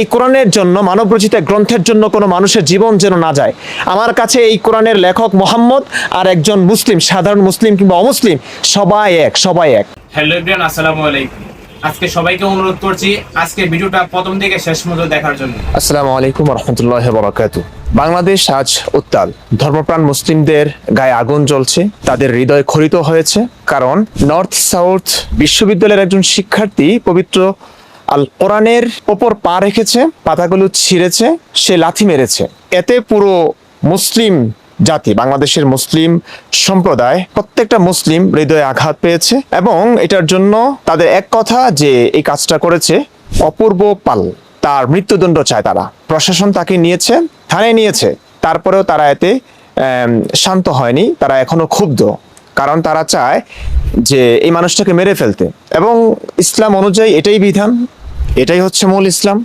এই কোরআনের জন্য মানব রচিত গ্রন্থের জন্য কোনো মানুষের জীবন যেন না যায়। আমার কাছে এই কোরআনের লেখক মোহাম্মদ আর একজন মুসলিম সাধারণ মুসলিম কিংবা অমুসলিম সবাই এক সবাই এক। হ্যালো এভরিওয়ান আসসালামু আলাইকুম। আজকে সবাইকে অনুরোধ করছি আজকে ভিডিওটা প্রথম থেকে শেষ পর্যন্ত দেখার জন্য। আসসালামু আলাইকুম রহমতুল্লাহ বরাকাতু বাংলাদেশ আজ উত্তাল। ধর্মপ্রাণ মুসলিমদের গায়ে আগুন জ্বলছে তাদের হৃদয় খরিত হয়েছে কারণ নর্থ সাউথ বিশ্ববিদ্যালয়ের একজন শিক্ষার্থী পবিত্র আল কোরআনের ওপর পা রেখেছে, পাতাগুলো ছিঁড়েছে, সে লাথি মেরেছে। এতে পুরো মুসলিম জাতি, বাংলাদেশের মুসলিম সম্প্রদায়, প্রত্যেকটা মুসলিম হৃদয়ে আঘাত পেয়েছে এবং এটার জন্য তাদের এক কথা যে এই কাজটা করেছে, অপূর্ব পাল। তার মৃত্যুদণ্ড চায় তারা। প্রশাসন তাকে নিয়েছে, থানায় নিয়েছে। তারপরেও তারা এতে শান্ত হয়নি, তারা এখনও ক্ষুব্ধ। কারণ তারা চায় যে এই মানুষটাকে মেরে ফেলতে। এবং ইসলাম অনুযায়ী এটাই বিধান, এটাই হচ্ছে মূল ইসলাম।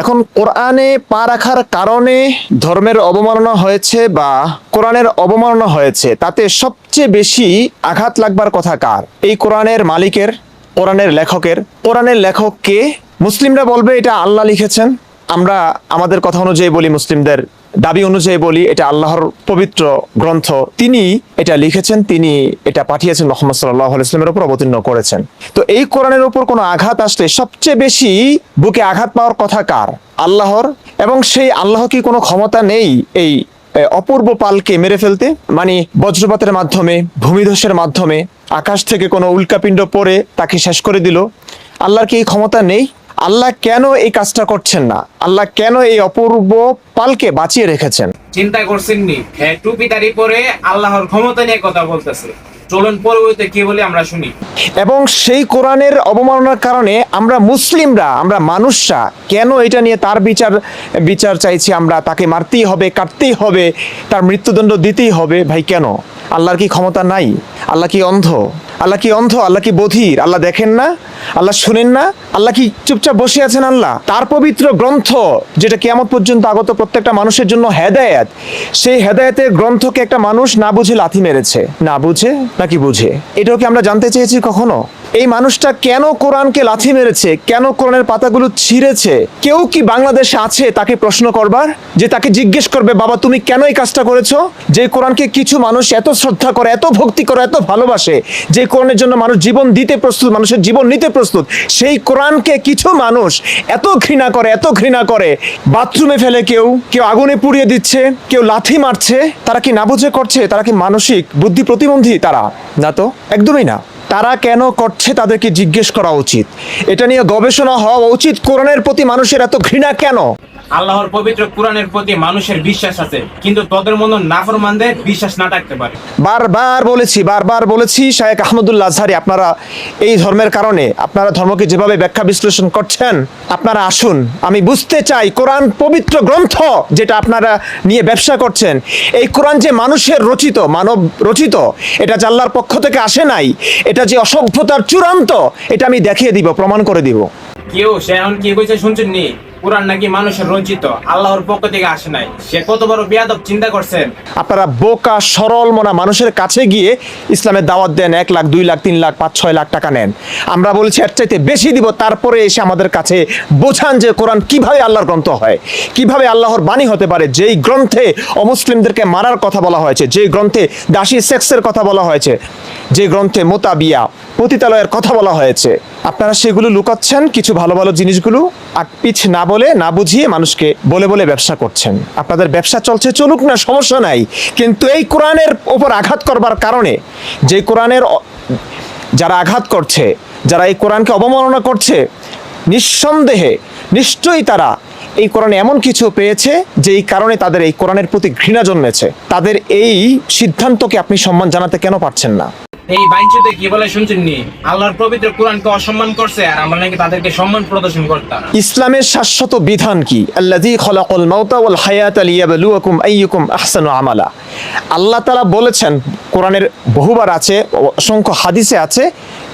এখন কোরআনে পা রাখার কারণে ধর্মের অবমাননা হয়েছে বা কোরআনের অবমাননা হয়েছে, তাতে সবচেয়ে বেশি আঘাত লাগবার কথা কার? এই কোরআনের মালিকের, কোরআনের লেখকের। কোরআনের লেখক কে মুসলিমরা বলবে এটা আল্লাহ লিখেছেন। আমরা আমাদের কথা অনুযায়ী বলি, মুসলিমদের দাবি অনুযায়ী বলি, এটা আল্লাহর পবিত্র গ্রন্থ। তিনি এটা লিখেছেন, তিনি এটা পাঠিয়েছেন মোহাম্মদ সাল্লাহ ইসলামের উপর অবতীর্ণ করেছেন। তো এই কোরআনের উপর কোনো আঘাত আসলে সবচেয়ে বেশি বুকে আঘাত পাওয়ার কথা কার? আল্লাহর? এবং সেই আল্লাহ কি কোনো ক্ষমতা নেই এই অপূর্ব পালকে মেরে ফেলতে? মানে বজ্রপাতের মাধ্যমে, ভূমিধসের মাধ্যমে, আকাশ থেকে কোনো উল্কাপিণ্ড পরে তাকে শেষ করে দিল? আল্লাহর কি এই ক্ষমতা নেই? আল্লাহ কেন এই কাজটা করছেন না? আল্লাহ কেন এই অপূর্ব পালকে বাঁচিয়ে রেখেছেন? চিন্তা করছেন নি? হ্যাঁ টুপি দাঁড়ি পরে আল্লাহর ক্ষমতা নিয়ে কথা বলতেছে। চলুন পরবর্তীতে কি বলে আমরা শুনি। এবং সেই কোরআনের অবমাননার কারণে আমরা মুসলিমরা আমরা মানুষরা কেন এটা নিয়ে তার বিচার বিচার চাইছি আমরা? তাকে মারতেই হবে কাটতেই হবে তার মৃত্যুদণ্ড দিতেই হবে। ভাই কেন? আল্লাহর কি ক্ষমতা নাই? আল্লাহ কি অন্ধ? আল্লাহ কি অন্ধ? আল্লাহ কি বধির? আল্লাহ দেখেন না? আল্লাহ শুনেন না? আল্লাহ কি চুপচাপ বসে আছেন আল্লাহ? তার পবিত্র গ্রন্থ, যেটা কেমন পর্যন্ত আগত প্রত্যেকটা মানুষের জন্য হেদায়াত, সেই হেদায়াতের গ্রন্থকে একটা মানুষ না বুঝে লাথি মেরেছে। না বুঝে নাকি বুঝে? এটাও কি আমরা জানতে চেয়েছি কখনো? এই মানুষটা কেন কোরআনকে লাথি মেরেছে? কেন কোরআনের পাতাগুলো ছিঁড়েছে? কেউ কি বাংলাদেশে আছে তাকে প্রশ্ন করবার? যে তাকে জিজ্ঞেস করবে, বাবা, তুমি কেন এই কাজটা করেছ? যে কোরআনকে কিছু মানুষ এত শ্রদ্ধা করে, এত ভক্তি করে, এত ভালোবাসে, যে কোরআনের জন্য মানুষ জীবন দিতে প্রস্তুত, মানুষের জীবন নিতে প্রস্তুত, সেই কোরআনকে কিছু মানুষ এত ঘৃণা করে, এত ঘৃণা করে, বাথরুমে ফেলে কেউ কেউ আগুনে পুড়িয়ে দিচ্ছে, কেউ লাথি মারছে, তারা কি না বুঝে করছে? তারা কি মানসিক বুদ্ধি প্রতিবন্ধী তারা? না তো? একদমই না। তারা কেন করছে তাদেরকে জিজ্ঞেস করা উচিত? এটা নিয়ে গবেষণা হওয়া উচিত? কোরআনের প্রতি মানুষের এত ঘৃণা কেন? আল্লাহর পবিত্র কোরআনের প্রতি মানুষের বিশ্বাস আছে কিন্তু তোদের মতো নাফরমানদের বিশ্বাস না থাকতে পারে। বারবার বলেছি বারবার বলেছি শায়েক আহমদুল্লাহ আজহারি আপনারা এই ধর্মের কারণে আপনারা ধর্মকে যেভাবে ব্যাখ্যা বিশ্লেষণ করছেন আপনারা আসুন আমি বুঝতে চাই কোরআন পবিত্র গ্রন্থ যেটা আপনারা নিয়ে ব্যবসা করছেন এই কোরআন যে মানুষের রচিত মানব রচিত এটা যে আল্লাহর পক্ষ থেকে আসে নাই এটা যে অসভ্যতার চূড়ান্ত এটা আমি দেখিয়ে দিব প্রমাণ করে দিব। কেউ সে এখন কি কইছে শুনছেন নি? কোরআন নাকি মানুষের রঞ্জিত আল্লাহর পক্ষ থেকে আসে নাই। সে কত বড় বিয়াদব চিন্তা করছেন? আপনারা বোকা, সরল মনা মানুষের কাছে গিয়ে ইসলামের দাওয়াত দেন এক লাখ, দুই লাখ, তিন লাখ, পাঁচ, ছয় লাখ টাকা নেন। আমরা বলছি, এর চাইতে বেশি দিব, তারপরে এসে আমাদের কাছে বোঝান যে কোরআন কীভাবে আল্লাহর গ্রন্থ হয়, কীভাবে আল্লাহর বাণী হতে পারে। যেই গ্রন্থে অমুসলিমদেরকে মারার কথা বলা হয়েছে, যেই গ্রন্থে দাসী সেক্সের কথা বলা হয়েছে যে গ্রন্থে মোতাবিয়া, পতিতালয়ের কথা বলা হয়েছে আপনারা সেগুলো লুকাচ্ছেন, কিছু ভালো ভালো জিনিসগুলো আগ পিছ না বলে, না বুঝিয়ে মানুষকে বলে বলে ব্যবসা করছেন। আপনাদের ব্যবসা চলছে, চলুক না, সমস্যা নাই। কিন্তু এই কোরআনের ওপর আঘাত করবার কারণে যে কোরআনের যারা আঘাত করছে, যারা এই কোরআনকে অবমাননা করছে, নিঃসন্দেহে নিশ্চয়ই তারা এই কোরআনে এমন কিছু পেয়েছে যে এই কারণে তাদের এই কোরআনের প্রতি ঘৃণা জন্মেছে। তাদের এই সিদ্ধান্তকে আপনি সম্মান জানাতে কেন পারছেন না? এই বাইনচুতে কি বলে শুনছেন নি আল্লাহর পবিত্র কোরআনকে অসম্মান করছে আর আমরা নাকি তাদেরকে সম্মান প্রদর্শন করতাম। ইসলামের শাশ্বত বিধান কি? আল্লাযী খলাকাল মাউতা ওয়াল হায়াতা লিয়াবলুয়াকুম আইয়ুকুম আহসানু আমালা। আল্লাহ তাআলা বলেছেন, কোরআনের বহুবার আছে, অসংখ্য হাদিসে আছে,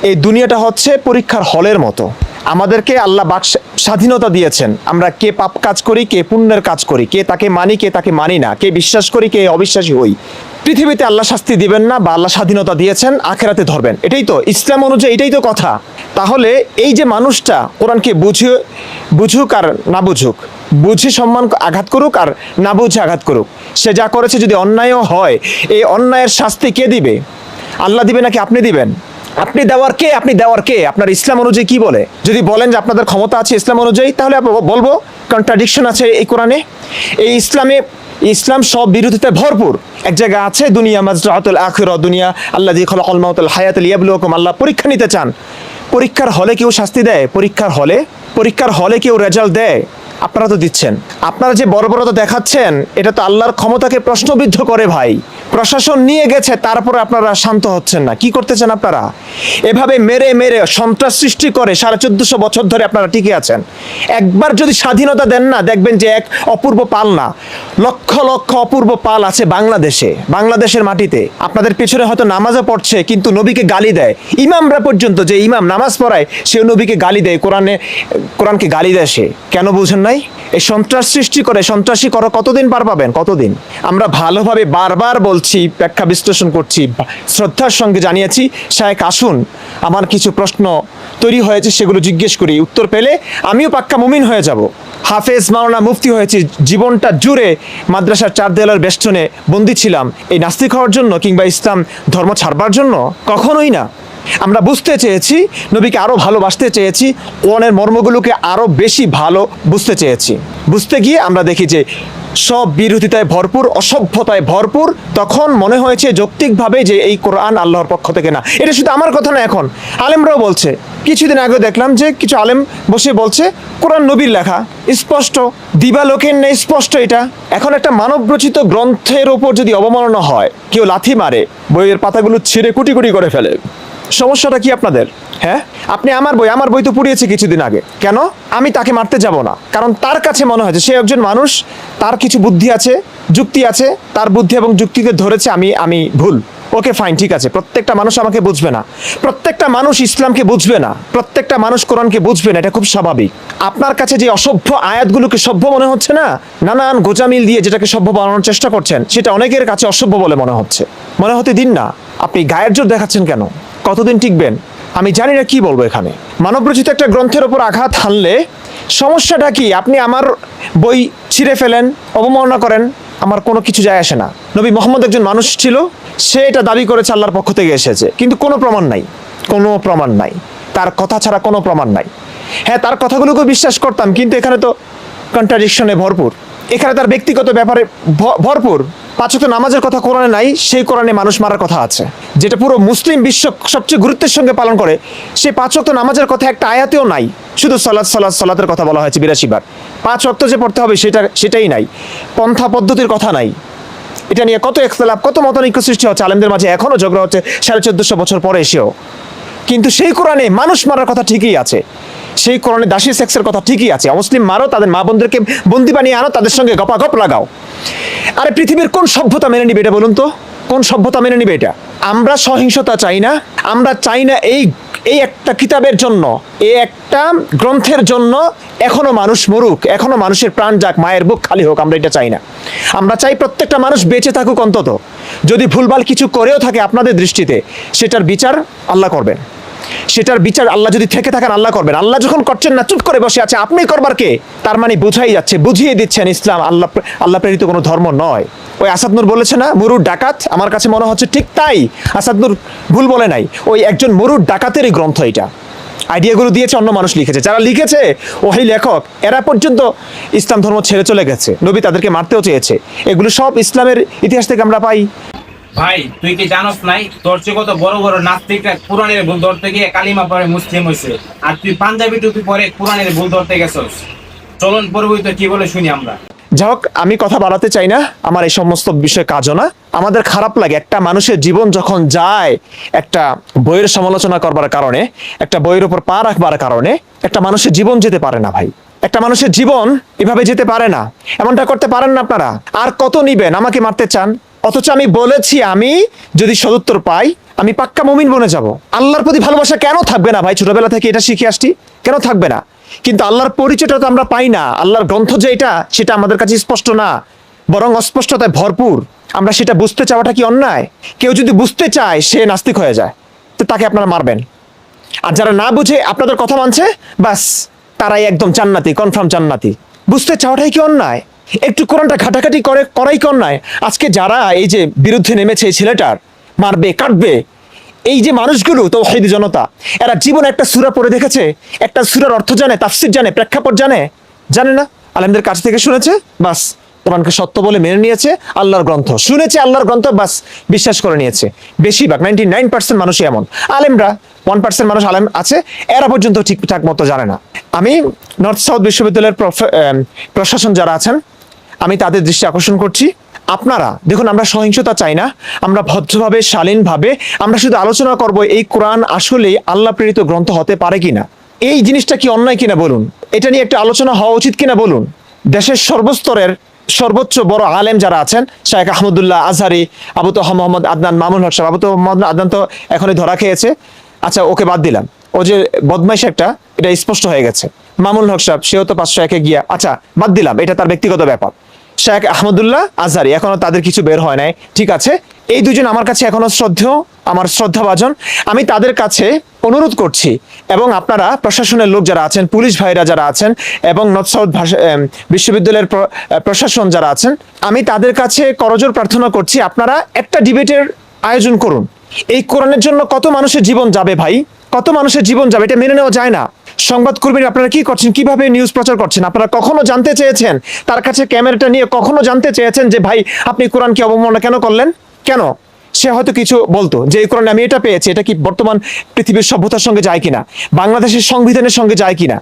এই দুনিয়াটা হচ্ছে পরীক্ষার হলের মতো। আমাদেরকে আল্লাহ বাক স্বাধীনতা দিয়েছেন। আমরা কে পাপ কাজ করি, কে পুণ্যের কাজ করি, কে তাকে মানি, কে তাকে মানি না, কে বিশ্বাস করি, কে অবিশ্বাসী হই। পৃথিবীতে আল্লাহ শাস্তি দিবেন না বা আল্লাহ স্বাধীনতা দিয়েছেন, আখেরাতে ধরবেন। এটাই তো, ইসলাম অনুযায়ী এটাই তো কথা। তাহলে এই যে মানুষটা কোরআনকে বুঝে, বুঝুক আর না বুঝুক, বুঝে সম্মান আঘাত করুক আর না বুঝে আঘাত করুক, সে যা করেছে যদি অন্যায়ও হয়, এই অন্যায়ের শাস্তি কে দিবে? আল্লাহ দিবে নাকি আপনি দিবেন? আপনি দেওয়ার কে? আপনি দেওয়ার কে? আপনার ইসলাম অনুযায়ী কি বলে? যদি বলেন যে আপনাদের ক্ষমতা আছে ইসলাম অনুযায়ী, তাহলে বলব কন্ট্রাডিকশন আছে এই কোরআনে। এই ইসলামে, ইসলাম সব বিরোধিতায় ভরপুর। এক জায়গায় আছে, দুনিয়া মাজরাতুল আখির দুনিয়া আল্লাহ জি খলাকুল মাউতুল হায়াতুল ইয়াবলুকুম আল্লাহ পরীক্ষা নিতে চান। পরীক্ষার হলে কেউ শাস্তি দেয়, পরীক্ষার হলে পরীক্ষার হলে কেউ রেজাল্ট দেয়। আপনারা তো দিচ্ছেন। আপনারা যে বর্বরতা দেখাচ্ছেন, এটা তো আল্লাহর ক্ষমতাকে প্রশ্নবিদ্ধ করে ভাই। প্রশাসন নিয়ে গেছে তারপরে আপনারা শান্ত হচ্ছেন না। কি করতেছেন আপনারা? এভাবে মেরে মেরে সন্ত্রাস সৃষ্টি করে সাড়ে চোদ্দশো বছর ধরে আপনারা টিকে আছেন। একবার যদি স্বাধীনতা দেন না, দেখবেন যে এক অপূর্ব পাল না। লক্ষ লক্ষ অপূর্ব পাল আছে বাংলাদেশে, বাংলাদেশের মাটিতে। আপনাদের পেছনে হয়তো নামাজও পড়ছে, কিন্তু নবীকে গালি দেয়। ইমামরা পর্যন্ত যে ইমাম নামাজ পড়ায়, সেও নবীকে গালি দেয়। কোরআনে, কোরআনকে গালি দেয় সে। কেন বুঝেন নাই? এই সন্ত্রাস সৃষ্টি করে, সন্ত্রাসী করো কতদিন পার পাবেন? কতদিন? আমরা ভালোভাবে বারবার বলছি, ব্যাখ্যা বিশ্লেষণ করছি, শ্রদ্ধার সঙ্গে জানিয়েছি শায়েক আসুন আমার কিছু প্রশ্ন তৈরি হয়েছে, সেগুলো জিজ্ঞেস করি। উত্তর পেলে আমিও পাক্কা মুমিন হয়ে যাব। হাফেজ মাওলানা মুফতি হয়েছি, জীবনটা জুড়ে মাদ্রাসার চার দেয়ালের বেষ্টনে বন্দি ছিলাম। এই নাস্তিক হওয়ার জন্য কিংবা ইসলাম ধর্ম ছাড়বার জন্য? কখনোই না। আমরা বুঝতে চেয়েছি, নবীকে আরও ভালোবাসতে চেয়েছি, কোরআনের মর্মগুলোকে আরও বেশি ভালো বুঝতে চেয়েছি। বুঝতে গিয়ে আমরা দেখি যে সব বিরোধিতায় ভরপুর, অসভ্যতায় ভরপুর, তখন মনে হয়েছে যৌক্তিকভাবে যে এই কোরআন আল্লাহর পক্ষ থেকে না। এটা শুধু আমার কথা না এখন। আলেমরাও বলছে, কিছুদিন আগে দেখলাম যে কিছু আলেম বসে বলছে, কোরআন নবীর লেখা, স্পষ্ট দিবালোকের নেই, স্পষ্ট এটা। এখন একটা মানবরচিত গ্রন্থের ওপর যদি অবমাননা হয়, কেউ লাথি মারে, বইয়ের পাতাগুলো ছিঁড়ে কুটি কুটি করে ফেলে, সমস্যাটা কি আপনাদের? হ্যাঁ? আপনি আমার বই আমার বই তো পুড়িয়েছে কিছুদিন আগে। কেন? আমি তাকে মারতে যাব না। কারণ তার কাছে মনে হয় যে সে একজন মানুষ তার কিছু বুদ্ধি আছে, যুক্তি আছে, তার বুদ্ধি এবং যুক্তিকে ধরেছে আমি আমি ভুল। ওকে ফাইন ঠিক আছে। প্রত্যেকটা মানুষ আমাকে বুঝবে না। প্রত্যেকটা মানুষ ইসলামকে বুঝবে না। প্রত্যেকটা মানুষ কোরআনকে বুঝবে না, এটা খুব স্বাভাবিক। আপনার কাছে যে অসভ্য আয়াতগুলোকে সভ্য মনে হচ্ছে না? নানান গোজামিল দিয়ে যেটাকে সভ্য বানানোর চেষ্টা করছেন, সেটা অনেকের কাছে অসভ্য বলে মনে হচ্ছে। মনে হতে দিন না। আপনি গায়ের জোর দেখাচ্ছেন কেন? কতদিন টিকবেন? আমি জানি না কি বলব এখানে। মানবরচিত একটা গ্রন্থের ওপর আঘাত হানলে সমস্যাটা কি? আপনি আমার বই ছিঁড়ে ফেলেন, অবমাননা করেন, আমার কোনো কিছু যায় আসে না। নবী মোহাম্মদ একজন মানুষ ছিল, সে এটা দাবি করেছে, আল্লাহর পক্ষ থেকে এসেছে। কিন্তু কোনো প্রমাণ নাই, কোনো প্রমাণ নাই। তার কথা ছাড়া কোনো প্রমাণ নাই। হ্যাঁ তার কথাগুলোকে বিশ্বাস করতাম, কিন্তু এখানে তো কন্ট্রাডিকশনে ভরপুর। এখানে তার ব্যক্তিগত ব্যাপারে ভরপুর। পাঁচক নামাজের কথা কোরআনে নাই, সেই কোরআনে মানুষ মারার কথা আছে। যেটা পুরো মুসলিম বিশ্ব সবচেয়ে গুরুত্বের সঙ্গে পালন করে, সেই পাঁচ নামাজের কথা একটা আয়াতেও নাই। শুধু সলাৎ সলাৎ সলাতের কথা বলা হয়েছে বিরাশি বার। পাঁচ ওয়াক্ত যে পড়তে হবে সেটা সেটাই নাই। পন্থা পদ্ধতির কথা নাই। এটা নিয়ে কত একতলাপ কত মতানৈক্য সৃষ্টি হচ্ছে আলেমদের মাঝে। এখনও ঝগড়া হচ্ছে সাড়ে চোদ্দশো বছর পরে এসেও। কিন্তু সেই কোরআনে মানুষ মারার কথা ঠিকই আছে। সেই কোরআনে দাসী সেক্সের কথা ঠিকই আছে। অমুসলিম মারো, তাদের মা বোনদেরকে বন্দি বানিয়ে আনো, তাদের সঙ্গে গপাগপ লাগাও। আরে পৃথিবীর কোন সভ্যতা মেনে নিবে এটা বলুন তো? কোন সভ্যতা মেনে নিবে এটা? আমরা সহিংসতা চাই না। আমরা চাই না এই এই একটা কিতাবের জন্য, এই একটা গ্রন্থের জন্য এখনও মানুষ মরুক, এখনও মানুষের প্রাণ যাক, মায়ের বুক খালি হোক, আমরা এটা চাই না। আমরা চাই প্রত্যেকটা মানুষ বেঁচে থাকুক অন্তত। যদি ভুলভাল কিছু করেও থাকে আপনাদের দৃষ্টিতে, সেটার বিচার আল্লাহ করবেন। সেটার বিচার আল্লাহ যদি থেকে থাকেন, আল্লাহ করবেন। আল্লাহ যখন করছেন না, চুপ করে বসে আছে। আপনি করবার কে? তার মানে বুঝাই যাচ্ছে, বুঝিয়ে দিচ্ছেন ইসলাম। আল্লাহ আল্লাহ প্রেরিত কোনো ধর্ম নয়। ওই আসাদ নূর বলেছে না মরুর ডাকাত? আমার কাছে মনে হচ্ছে ঠিক তাই। আসাদ নূর ভুল বলে নাই। ওই একজন মরুর ডাকাতেরই গ্রন্থ এটা। আইডিয়াগুলো দিয়েছে, অন্য মানুষ লিখেছে। যারা লিখেছে ওই লেখক, এরা পর্যন্ত ইসলাম ধর্ম ছেড়ে চলে গেছে। নবী তাদেরকে মারতেও চেয়েছে। এগুলো সব ইসলামের ইতিহাস থেকে আমরা পাই। ভাই, তুই কি জানস নাই? তোর চেয়ে কত বড় বড় নাস্তিকরা কোরআনের ভুল ধরতে গিয়ে কালিমা পরে মুসলিম হয়েছে আর তুই পাঞ্জাবি টুপি পরে কোরআনের ভুল ধরতে গেছস। চলন পরবর্তী কি বলে শুনি আমরা। যাই হোক আমি কথা বাড়াতে চাই না, আমার এই সমস্ত বিষয় কাজও না। আমাদের খারাপ লাগে, একটা মানুষের জীবন যখন যায় একটা বইয়ের সমালোচনা করবার কারণে, একটা বইয়ের উপর পা রাখবার কারণে, একটা মানুষের জীবন যেতে পারে না ভাই। একটা মানুষের জীবন এভাবে যেতে পারে না। এমনটা করতে পারেন না আপনারা। আর কত নিবেন? আমাকে মারতে চান? অথচ আমি বলেছি আমি যদি সদুত্তর পাই আমি পাক্কা মমিন বনে যাব। আল্লাহর প্রতি ভালোবাসা কেন থাকবে না? ভাই, ছোটবেলা থেকে এটা শিখে আসছি। কেন থাকবে না? কিন্তু আল্লাহর পরিচয়টা তো আমরা পাই না। আল্লাহর গ্রন্থ যে এটা, সেটা আমাদের কাছে স্পষ্ট না। বরং অস্পষ্টতায় ভরপুর। আমরা সেটা বুঝতে চাওয়াটা কি অন্যায়? কেউ যদি বুঝতে চায়, সে নাস্তিক হয়ে যায়। তো তাকে আপনারা মারবেন। আর যারা না বুঝে, আপনাদের কথা মানছে বাস তারাই একদম জান্নাতি কনফার্ম জান্নাতি। বুঝতে চাওয়াটাই কি অন্যায়? একটু কোরআনটা ঘাটাঘাটি করে, করাই কি অন্যায়? আজকে যারা এই যে বিরুদ্ধে নেমেছে এই ছেলেটার মারবে, কাটবে। এই যে মানুষগুলো তো হাইদি জনতা, এরা জীবনে একটা সুরা পড়ে দেখেছে? একটা সুরার অর্থ জানে, তাফসির জানে, প্রেক্ষাপট জানে? জানে না? আলেমদের কাছ থেকে শুনেছে? বাস, কোরআনকে সত্য বলে মেনে নিয়েছে, আল্লাহর গ্রন্থ। শুনেছে আল্লাহর গ্রন্থ, বাস, বিশ্বাস করে নিয়েছে। বেশিরভাগ নাইনটি নাইন পার্সেন্ট মানুষই এমন। আলেমরা ওয়ান পার্সেন্ট মানুষ আলেম আছে, এরা পর্যন্ত ঠিকঠাক মতো জানে না। আমি নর্থ সাউথ বিশ্ববিদ্যালয়ের প্রশাসন যারা আছেন, আমি তাদের দৃষ্টি আকর্ষণ করছি। আপনারা, দেখুন আমরা সহিংসতা চাই না, আমরা ভদ্রভাবে, শালীনভাবে, আমরা শুধু আলোচনা করব এই কোরআন আসলে আল্লাহ প্রেরিত গ্রন্থ হতে পারে কিনা। এই জিনিসটা কি অন্যায় কিনা বলুন? এটা নিয়ে একটা আলোচনা হওয়া উচিত কিনা বলুন? দেশের সর্বস্তরের সর্বোচ্চ বড় আলেম যারা আছেন শাহেখ আহমদুল্লাহ আজহারি, আবু তো মোহাম্মদ আদনান, মামুন হক আবু তো মোহাম্মদ আদনান তো এখনই ধরা খেয়েছে। আচ্ছা ওকে বাদ দিলাম। ও যে বদমাইশ একটা, এটা স্পষ্ট হয়ে গেছে। মামুন হক সেও তো পাঁচশো একে গিয়া আচ্ছা বাদ দিলাম, এটা তার ব্যক্তিগত ব্যাপার। শেখ আহমদুল্লাহ আজহারি, এখনও তাদের কিছু বের হয় নাই। ঠিক আছে? এই দুজন আমার কাছে এখনও শ্রদ্ধেয়, আমার শ্রদ্ধাভাজন। আমি তাদের কাছে অনুরোধ করছি, এবং আপনারা প্রশাসনের লোক যারা আছেন, পুলিশ ভাইরা যারা আছেন, এবং নর্থ সাউথ বিশ্ববিদ্যালয়ের প্রশাসন যারা আছেন, আমি তাদের কাছে করজোর প্রার্থনা করছি, আপনারা একটা ডিবেটের আয়োজন করুন। এই কোরআনের জন্য কত মানুষের জীবন যাবে ভাই? কত মানুষের জীবন যাবে? এটা মেনে নেওয়া যায় না। সংবাদ কর্মীরা আপনারা কি করছেন? কীভাবে নিউজ প্রচার করছেন? আপনারা কখনো জানতে চেয়েছেন? তার কাছে ক্যামেরাটা নিয়ে কখনো জানতে চেয়েছেন যে, ভাই, আপনি কোরআনকে অবমাননা কেন করলেন? কেন? সে হয়তো কিছু বলতো যে, এই কোরআনে আমি এটা পেয়েছি, এটা কি বর্তমান পৃথিবীর সভ্যতার সঙ্গে যায় কিনা? বাংলাদেশের সংবিধানের সঙ্গে যায় কিনা?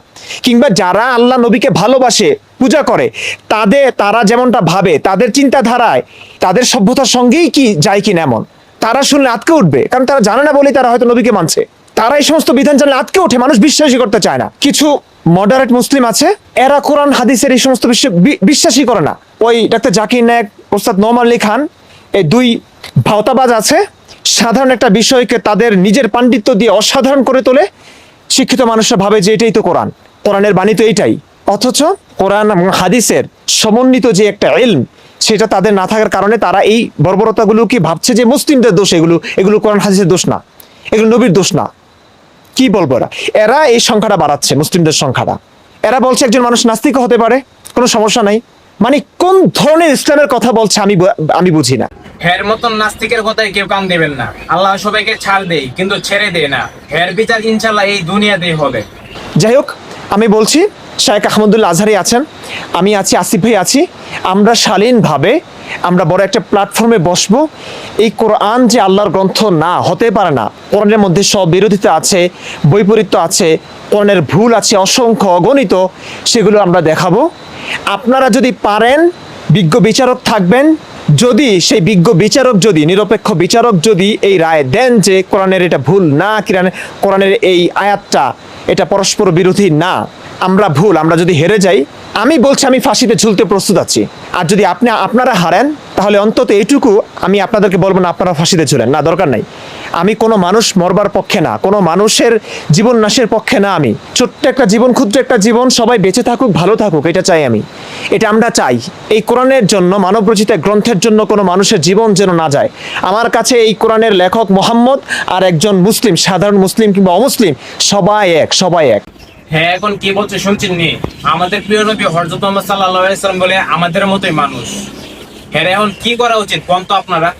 কিংবা যারা আল্লাহ নবীকে ভালোবাসে, পূজা করে তাদের তারা যেমনটা ভাবে, তাদের চিন্তাধারায়, তাদের সভ্যতার সঙ্গেই কি যায় কিনা এমন? তারা শুনলে আটকে উঠবে, কারণ তারা জানে না বলেই তারা হয়তো নবীকে মানছে। তারা এই সমস্ত বিধান জানলে আটকে ওঠে, মানুষ বিশ্বাসই করতে চায় না। কিছু মডারেট মুসলিম আছে, এরা কোরআন, হাদিসের এই সমস্ত বিশ্বাসই করে না। ওই ডাক্তার জাকির নায়ক, ওস্তাদ নোমান আলী খান, এই দুই ভাওতাবাজ আছে, সাধারণ একটা বিষয়কে তাদের নিজের পাণ্ডিত্য দিয়ে অসাধারণ করে তোলে। শিক্ষিত মানুষরা ভাবে যে এটাই তো কোরআন। কোরআনের বাণী তো এইটাই। অথচ কোরআন হাদিসের সমন্বিত যে একটা এলম সেটা তাদের না থাকার কারণে তারা এই বর্বরতাগুলো কি ভাবছে যে মুসলিমদের দোষ এগুলো। এগুলো কোরআন, হাদিসের দোষ না। এগুলো নবীর দোষ না। কি বলব এরা? এরা এই সংখ্যাটা বাড়াচ্ছে মুসলিমদের সংখ্যাটা। এরা বলছে একজন মানুষ নাস্তিক হতে পারে কোনো সমস্যা নাই। মানে কোন ধরনের ইসলামের কথা বলছে আমি আমি বুঝি না। হের মতন নাস্তিকের কথায় কেউ কান দেবেন না। আল্লাহ সবাইকে ছাড় দেই কিন্তু ছেড়ে দেয় না। হের বিচার ইনশাল্লাহ এই দুনিয়াতেই হবে। যাই হোক আমি বলছি শায়েক আহমদুল্লাহ আজহারি আছেন। আমি আছি, আসিফ ভাই আছি। আমরা শালীনভাবে আমরা বড় একটা প্ল্যাটফর্মে বসবো। এই কোরআন যে আল্লাহর গ্রন্থ না, হতে পারে না। কোরআনের মধ্যে সব বিরোধিতা আছে, বৈপরীত্য আছে, কোরআনের ভুল আছে, অসংখ্য অগণিত, সেগুলো আমরা দেখাবো। আপনারা যদি পারেন, বিজ্ঞ বিচারক থাকবেন। যদি সেই বিজ্ঞ বিচারক যদি, নিরপেক্ষ বিচারক যদি এই রায় দেন যে কোরআনের এটা ভুল না, কিরান, কোরআনের এই আয়াতটা এটা পরস্পর বিরোধী না আমরা ভুল, আমরা যদি হেরে যাই, আমি বলছি আমি ফাঁসিতে ঝুলতে প্রস্তুত আছি। আর যদি আপনি, আপনারা হারেন, তাহলে অন্তত এইটুকু আমি আপনাদেরকে বলব না, আপনারা ফাঁসিতে ঝুলেন। না, দরকার নাই। আমি কোনো মানুষ মরবার পক্ষে না, কোনো মানুষের জীবন নাশের পক্ষে না আমি। ছোট্ট একটা জীবন, ক্ষুদ্র একটা জীবন, সবাই বেঁচে থাকুক, ভালো থাকুক, এটা চাই আমি। এটা আমরা চাই। এই কোরআনের জন্য মানব রচিত গ্রন্থের জন্য কোনো মানুষের জীবন যেন না যায়। আমার কাছে এই কোরআনের লেখক মোহাম্মদ আর একজন মুসলিম, সাধারণ মুসলিম কিংবা অমুসলিম, সবাই এক সবাই এক। হ্যাঁ এখন কি বলছে শুনছেন নি? আমাদের প্রিয় নবী হরজত মোহাম্মদ সাল্লাহ সাল্লাম বলে আমাদের মতোই মানুষ। হ্যাঁ এখন কি করা উচিত? কম তো আপনারা?